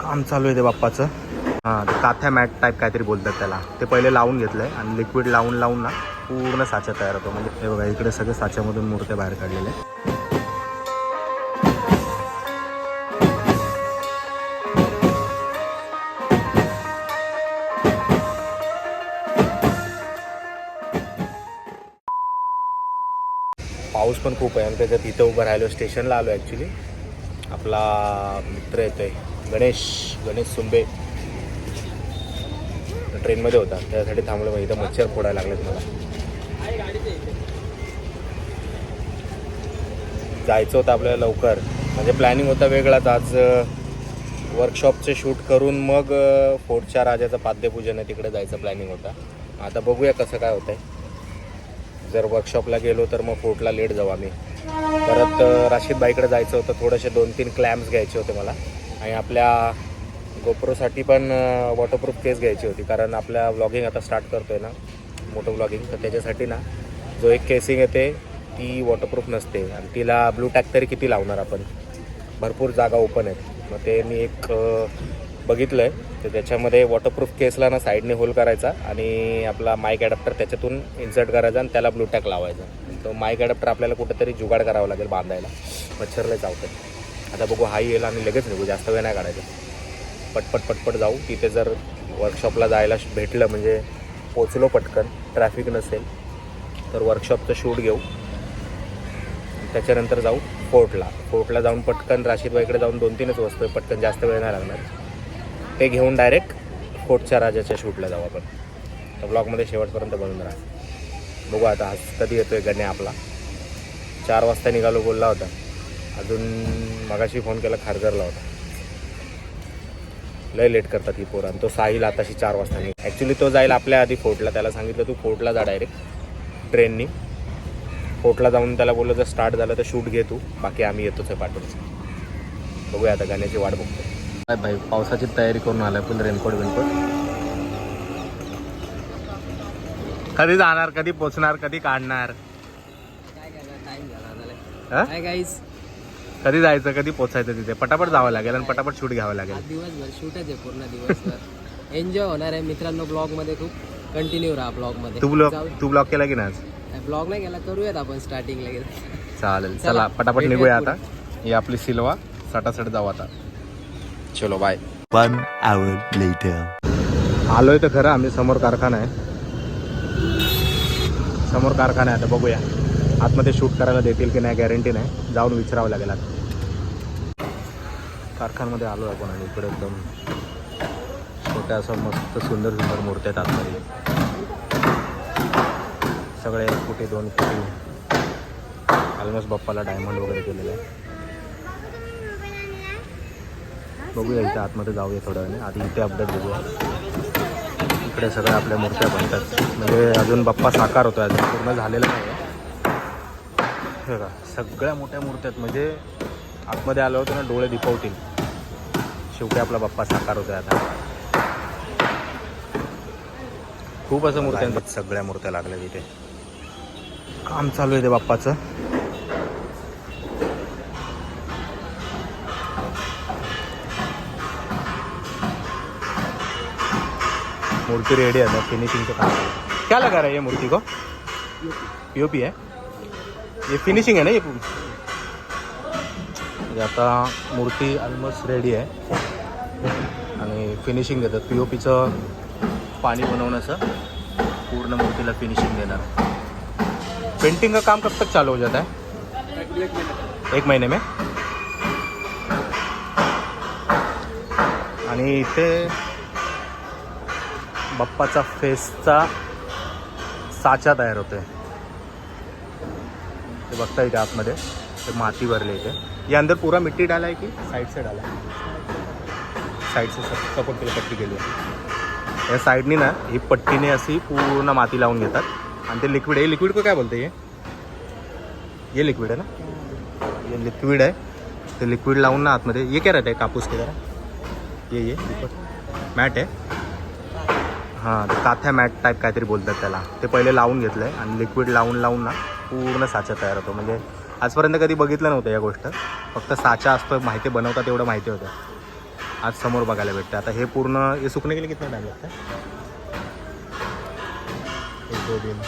काम चालू आहे ते बाप्पाचं. हां ते काथ्या मॅट टाईप काहीतरी बोलतात त्याला. ते पहिले लावून घेतलं आहे आणि लिक्विड लावून लावून ना पूर्ण साचा तयार होतो. म्हणजे हे बघा इकडे सगळे साच्यामधून मूर्त्या बाहेर काढलेल्या आहेत. पाऊस पण खूप आहे आणि त्याच्यात इथं उभं राहिलो स्टेशनला आलो ॲक्च्युली आपला मित्र येतोय. गणेश गणेश सुंबे. ट्रेनमध्ये होता. त्यासाठी थांबलो मग इथं मच्छर फोडायला लागलेत मला जायचं होतं आपल्याला लवकर. म्हणजे प्लॅनिंग होता वेगळाच. आज वर्कशॉपचे शूट करून मग फोर्टच्या राजाचं पाद्यपूजन आहे तिकडे जायचं प्लॅनिंग होता. आता बघूया कसं काय होतंय. जर वर्कशॉपला गेलो तर मग फोर्टला लेट जाऊ आम्ही. परत राशीद बाईकडे जायचं होतं. थोडेसे दोन तीन क्लॅम्प्स घ्यायचे होते मला. आणि आपल्या गोप्रोसाठी पण वॉटरप्रूफ केस घ्यायची होती. कारण आपल्या व्लॉगिंग आता स्टार्ट करतो आहे ना. मोटर व्लॉगिंग तर त्याच्यासाठी ना जो एक केसिंग येते ती वॉटरप्रूफ नसते. आणि तिला ब्लू टॅक तरी किती लावणार आपण? भरपूर जागा ओपन आहेत. मग ते मी एक बघितलं आहे तर त्याच्यामध्ये वॉटरप्रूफ केसला ना साईडने होल करायचा आणि आपला माईक ॲडॅप्टर त्याच्यातून इन्सर्ट करायचा आणि त्याला ब्लू टॅक लावायचा. तो माईक ॲडॅप्टर आपल्याला कुठेतरी जुगाड करावा लागेल बांधायला. मच्छरला चावतं आता बघू हाय येईल आणि लगेच निघू जास्त वेळ नाही काढायचं. पटपट पटपट जाऊ. तिथे जर वर्कशॉपला जायला श- भेटलं म्हणजे पोचलो पटकन ट्रॅफिक नसेल तर वर्कशॉपचं शूट घेऊ. त्याच्यानंतर जाऊ फोर्टला. फोर्टला जाऊन पटकन राशीदबाईकडे जाऊन दोन तीनच वस्तू आहे पटकन जास्त वेळ नाही लागणार. ते घेऊन डायरेक्ट फोर्टच्या राजाच्या शूटला जाऊ आपण. तर ब्लॉगमध्ये शेवटपर्यंत बनून राहा. बघू आता आज कधी येतो आहे गण्या आपला. चार वाजता निघालो बोलला होता. अजून मगाशी फोन केला खारघरला होता. लय लेट करतात ही पोरं. आणि तो साहिल आताशी चार वाजता निघ. ॲक्च्युली तो जाईल आपल्या आधी फोर्टला. त्याला सांगितलं तू फोर्टला जा डायरेक्ट ट्रेननी फोर्टला जाऊन त्याला बोललं जर स्टार्ट झालं तर शूट घे तू. बाकी आम्ही येतोच आहे पाठवून बघूया आता गाण्याची वाट बघतो काय भाई पावसाची तयारी करून आलाय. फुल रेनकोट बिनकोट. कधी जाणार कधी पोचणार कधी काढणार? काय कधी जायचं कधी पोचायचं तिथे? पटापट जावं लागेल आणि पटापट शूट घ्यावं लागेल. दिवसभर शूटच आहे पूर्ण दिवसभर. एन्जॉय होणार आहे मित्रांनो ब्लॉगमध्ये खूप. कंटिन्यू राहा ब्लॉगमध्ये तू ब्लॉक तू ब्लॉक केला की नाही आज? ब्लॉग नाही केला करूयात आपण स्टार्टिंग लगेच. चालेल चला, पटापट निघूया आता. ही आपली सिल्वा सटासट जाऊ आता. चलो बाय One hour later. आलोय तर खरं आम्ही समोर कारखाना आहे. समोर कारखाना आहे आता बघूया. आतमध्ये शूट करायला देतील की नाही गॅरंटी नाही जाऊन विचारावं लागेल आता. कारखान्यामध्ये आलो आपण आणि इकडे एकदम छोट्या असं मस्त सुंदर सुंदर मूर्त्या आहेत आतमध्ये. सगळे एक फुटी दोन फुटी. ऑलमोस्ट बाप्पाला डायमंड वगैरे केलेलं आहे. बघूया इथे आतमध्ये जाऊया थोड्या वेळाने. आधी इथे अपडेट बघूया. इकडे सगळ्या आपल्या मूर्त्या बनतात. म्हणजे अजून बाप्पा साकार होतो अजून पूर्ण झालेला नाही. आहे बघा सगळ्या मोठ्या मूर्त्या आहेत म्हणजे आतमध्ये आलं होतं ना डोळे दिपवतील. शेवटी आपला बाप्पा साकार होतोय आता. खूप असं मूर्त्या आहेत. सगळ्या मूर्त्या लागल्या तिथे काम चालू आहे ते बाप्पाचं. मूर्ती रेडी आहे ना फिनिशिंगचं काम है। क्या लगा रहा है ये मूर्ति को? पीओपी है? ये फिनिशिंग आहे ना ये म्हणजे आता मूर्ती ऑलमोस्ट रेडी आहे. आणि फिनिशिंग देतात. पी ओ पीचं पाणी बनवण्याचं पूर्ण मूर्तीला फिनिशिंग देणार. पेंटिंग का काम कब तक चालू हो जाता है? एक महिने में? आणि इथे बाप्पाचा फेसचा साचा तयार होतोय. बघता इथे आतमध्ये. ते माती भरले इथे. ये अंदर पूरा मिट्टी डाला है की? साइड से डाला है साइड से सपोर्ट केली पट्टी केली. आहे या साईडनी ना ही पट्टीने अशी पूर्ण माती लावून घेतात. आणि ते लिक्विड आहे. लिक्विड को काय बोलते ये ये लिक्विड है ना? ये लिक्विड है तो लिक्विड लावून ना आतमध्ये ये क्या रहता है कापूस के जरा? ये ये मॅट आहे. हां काथ्या मॅट टाईप काहीतरी बोलतात त्याला. ते पहिले लावून घेतलं आहे आणि लिक्विड लावून लावून ना पूर्ण साचा तयार होतो. म्हणजे आजपर्यंत कधी बघितलं नव्हतं या गोष्ट. फक्त साचा असतो माहिती बनवतात एवढं माहिती होतं. आज समोर बघायला भेटतं आता हे पूर्ण हे सुकणे गेले किती टाईम लागतं एक दो दिन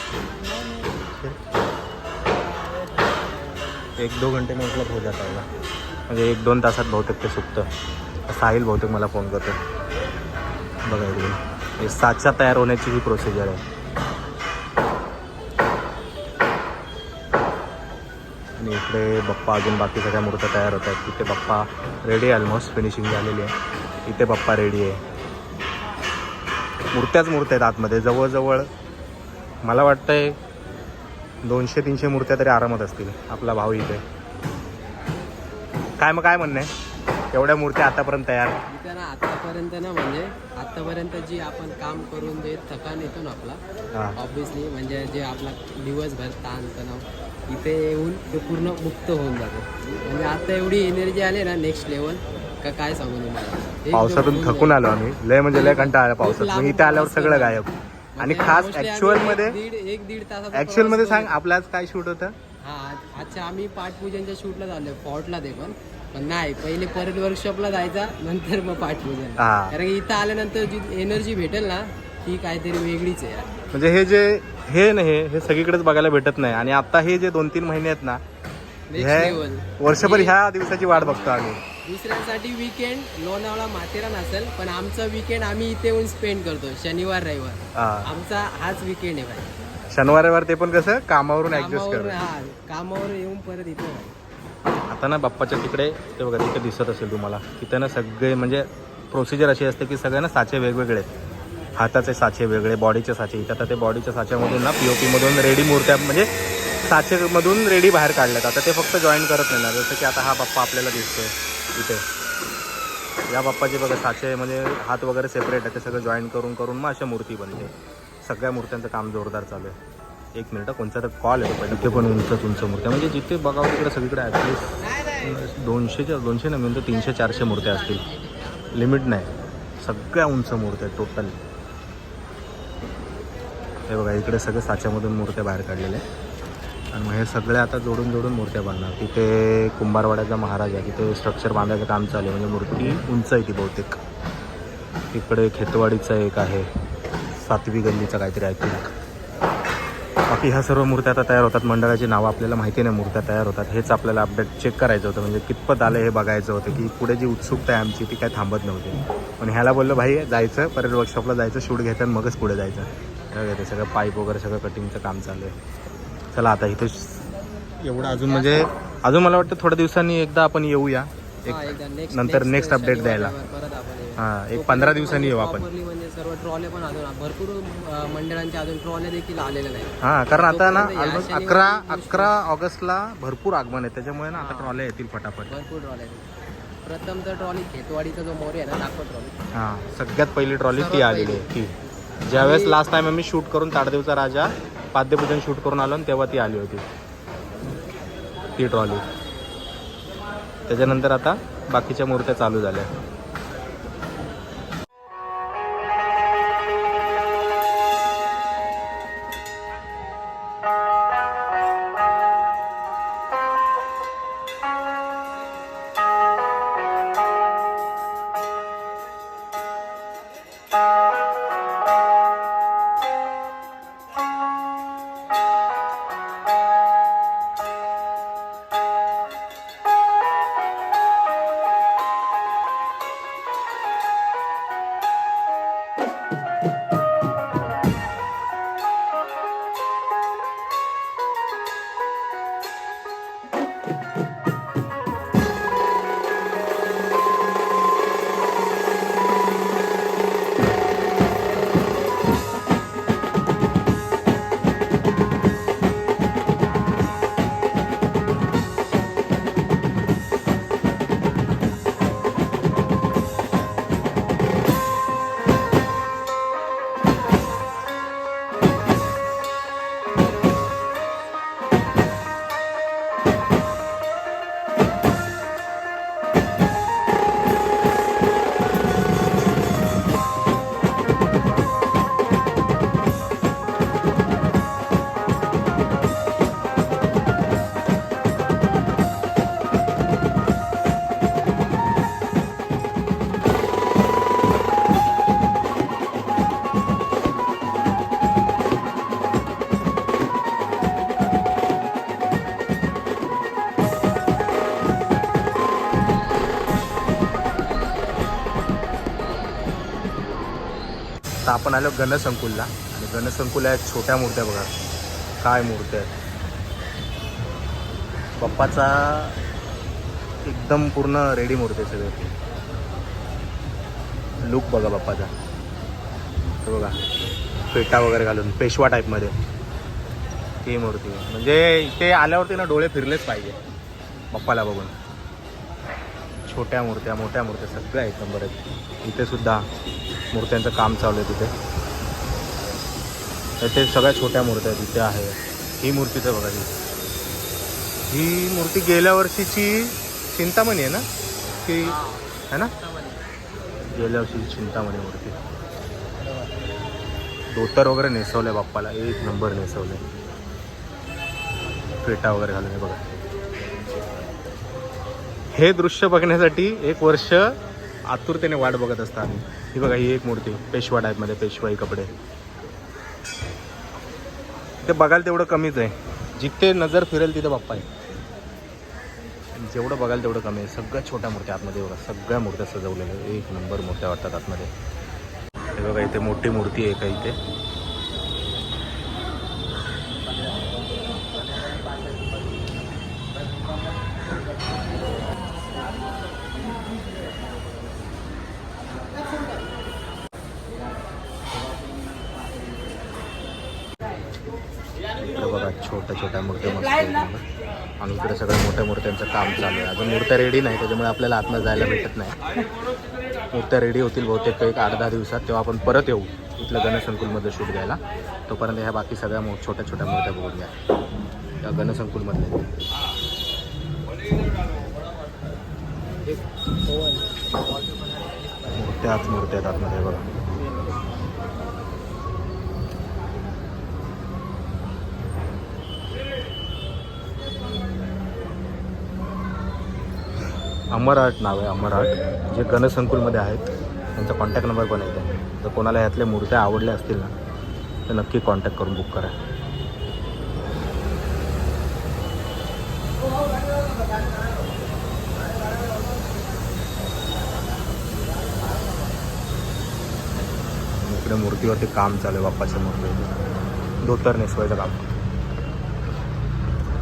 एक दो घंटे में उपलब्ध हो जाता होगा म्हणजे एक दोन तासात बहुतेक ते सुकतं. साहिल बहुतेक मला फोन करतो बघा इकडे हे साचा तयार होण्याची ही प्रोसिजर आहे. आणि इकडे बाप्पा अजून बाकी सगळ्या मूर्त्या तयार होत आहेत. तिथे बाप्पा रेडी आहे ऑलमोस्ट फिनिशिंग झालेली आहे. इथे बाप्पा रेडी आहे. मूर्त्याच मूर्त्या आहेत आतमध्ये. जवळजवळ मला वाटतंय दोनशे तीनशे मूर्त्या तरी आरामात असतील. आपला भाऊ इथे. काय मग काय म्हणणं आहे? एवढ्या मूर्त्या आतापर्यंत तयार. इथं ना आतापर्यंत ना म्हणजे आतापर्यंत जी आपण काम करून जे थकान येतो ना आपला ऑब्विसली म्हणजे जे आपला दिवसभर ताण तणाव इथे येऊन ते पूर्ण मुक्त होऊन जातो. म्हणजे आता एवढी एनर्जी आली ना नेक्स्ट लेवल का काय सांगू तुम्हाला? एकदम पावसातून होऊन थकून. आलो आम्ही. लय म्हणजे लय कंटाळा आला पावसात. मग इथे आल्यावर सगळं. गायब. आणि म्हणजे खास mostly आम्ही ऍक्च्युअल एक मध्ये दीड एक दीड तासाचा ऍक्च्युअलमध्ये प्रवास सांग आपलं आज काय शूट होतं? हा आज- आजच्या आम्ही पाठपूजनच्या शूटला झालोय फॉर्टला ते पण. पण नाही पहिले परत वर्कशॉपला जायचा नंतर मग पाठपूजन हा. कारण की इथं आल्यानंतर जी एनर्जी भेटेल ना ती काहीतरी वेगळीच आहे यार. म्हणजे हे जे हे नाही हे सगळीकडेच बघायला भेटत नाही आणि आता हे जे दोन तीन महिने आहेत ना Next हे. वर्षभर हे ह्या दिवसाची वाट बघतो आम्ही दुसऱ्यांसाठी विकेंड लोणावळा माथेरान असेल पण आमचा विकेंड आम्ही इथे येऊन स्पेंड करतो शनिवार रविवार हा. आमचा हाच विकेंड आहे भाई शनिवार रविवार ते पण कसं कामावरून ऍडजस्ट कामावर कर हा कामावर येऊन परत इथे भाई. आता ना बाप्पाच्या तिकडे ते बघा तिथे दिसत असेल तुम्हाला. तिथे ना सगळे म्हणजे प्रोसिजर अशी असते की सगळे ना साचे वेगवेगळे हाताचे साचे वेगळे बॉडीचे साचे. इथे आता ते बॉडीच्या साच्यामधून ना पी ओ पीमधून रेडी मूर्त्या म्हणजे साचेमधून रेडी बाहेर काढल्यात. आता ते फक्त जॉईन करत नाही ना. जसं की आता हा बाप्पा आपल्याला दिसतोय इथे. या बाप्पाचे बघा साचे म्हणजे हात वगैरे सेपरेट आहे ते सगळं जॉईन करून करून मग अशा मूर्ती बनते. सगळ्या मूर्त्यांचं काम जोरदार चालू आहे. एक मिनिट कोणचा तर कॉल येतो पहिले. तिथे पण उंच उंच मूर्त्या. म्हणजे जिथे बघावं तिकडे सगळीकडे ॲटलिस्ट दोनशेच्या दोनशे नाही म्हणजे तीनशे चारशे मूर्त्या असतील. लिमिट नाही. सगळ्या उंच मूर्त्या आहेत टोटल हे बघा इकडे सगळे साच्यामधून मूर्त्या बाहेर काढलेल्या आहेत. आणि मग हे सगळे आता जोडून जोडून मूर्त्या बांधणार. तिथे कुंभारवाड्याचा महाराज आहे. तिथे स्ट्रक्चर बांधायचं काम चालू आहे. म्हणजे मूर्ती उंच आहे ती बहुतेक. इकडे खेतवाडीचा एक आहे. सातवी गल्लीचा काहीतरी आय बाकी ह्या सर्व मूर्त्या आता तयार होतात. मंडळाची नावं आपल्याला माहिती नाही मूर्त्या तयार होतात. हेच आपल्याला अपडेट चेक करायचं होतं. म्हणजे कितपत आलं हे बघायचं होतं की पुढे जी उत्सुकता आहे आमची ती काय थांबत नव्हती. पण ह्याला बोललो भाई जायचं. परत वर्कशॉपला जायचं. शूट घ्यायचं आणि मगच पुढे जायचं. हे सगळं पाईप वगैरे सगळं कटिंगचं काम चालू आहे. चला आता इथे एवढं अजून म्हणजे अजून मला वाटतं थोड्या दिवसांनी एकदा आपण येऊया. हा, एक नंतर नेक्स्ट अपडेट द्यायला. हां एक पंधरा दिवसांनी येऊ आपण. सर्व ट्रॉले पण अजून भरपूर अं, मंडळांच्या अजून ट्रॉले देखील आलेल्या नाही हां कारण आता ना ऑलमोस्ट अकरा अकरा ऑगस्टला भरपूर आगमन आहे. त्याच्यामुळे ना आता. ट्रॉल्या येतील फटाफट भरपूर ट्रॉले प्रथम तर ट्रॉली खेतवाडीचा जो मोरे आहे ना दाखव ट्रॉली. हां सगळ्यात पहिली ट्रॉली ती आलेली आहे ती. ज्यावेळेस लास्ट टाइम आम्ही शूट करून ताडदेवचा राजा पाद्यपूजन शूट करून आलो तेव्हा ती आली होती. ती ट्रॉली. त्याच्यानंतर आता बाकीच्या मूर्त्या चालू झाल्या. आपण आलो गणसंकुलला. आणि गणसंकुल आहेत छोट्या मूर्त्या बघा. काय मूर्त्या आहेत. बाप्पाचा एकदम पूर्ण रेडी मूर्ती सगळे. लुक बघा बाप्पाचा. बघा. पेटा वगैरे घालून पेशवा टाईपमध्ये ती मूर्ती. म्हणजे इथे आल्यावरती ना डोळे फिरलेच पाहिजे. बाप्पाला बघून. छोट्या मूर्त्या मोठ्या मूर्त्या सगळ्या एक नंबर आहेत इथे सुद्धा. मूर्त्यांचं काम चालू आहे तिथे. इथे सगळ्या छोट्या मूर्त्या इथे आहे. ही मूर्तीचं बघा ही ही मूर्ती गेल्या वर्षीची चिंतामणी आहे ना? की है. ना? गेल्या वर्षीची चिंतामणी मूर्ती. धोतर वगैरे नेसवलंय बाप्पाला एक नंबर नेसवलंय. पेटा वगैरे घालून बघा. हे दृश्य बघण्यासाठी एक वर्ष आतुरतेने वाट बघत असता आम्ही. ही बघा ही एक मूर्ती पेशवा टाईपमध्ये पेशवाई कपडे. ते बघाल तेवढं कमीच आहे. जिथे नजर फिरेल तिथे बाप्पा आहे. जेवढं बघाल तेवढं कमी आहे. सगळ्या छोट्या मूर्त्या आतमध्ये बघा सगळ्या मूर्त्या सजवलेल्या एक नंबर मूर्त्या वाटतात आतमध्ये. हे बघा इथे मोठी मूर्ती आहे का इथे? छोट्या छोट्या मूर्त्या मस्त. आणि इकडे सगळ्या मोठ्या मूर्त्यांचं काम चालू आहे. अजून मूर्त्या रेडी नाही त्याच्यामुळे आपल्याला आतनं जायला भेटत नाही. मूर्त्या रेडी होतील बहुतेक एक आठ दहा दिवसात तेव्हा आपण परत येऊ इथलं गणसंकुलमधलं शूट घ्यायला. तोपर्यंत ह्या बाकी सगळ्या मो छोट्या छोट्या मूर्त्या बघून घ्या. त्या गणसंकुलमधल्या. मूर्त्याच मूर्त्या आहेत आतमध्ये बघा. अमर आर्ट नाव आहे अमर आर्ट. जे गणसंकुलमध्ये आहेत. त्यांचा कॉन्टॅक्ट नंबर पण आहे? तर कोणाला ह्यातल्या मूर्त्या आवडल्या असतील ना तर नक्की कॉन्टॅक्ट करून बुक करा. इकडे मूर्तीवरती काम चालू आहे बाप्पाच्या मूर्ती. धोतर नेसवायचं काम.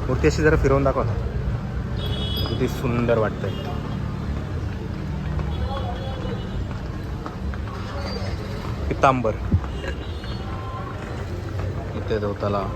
मूर्ती अशी जरा फिरवून दाखवा ना. किती सुंदर वाटतंय. पितांबर इथे धोताला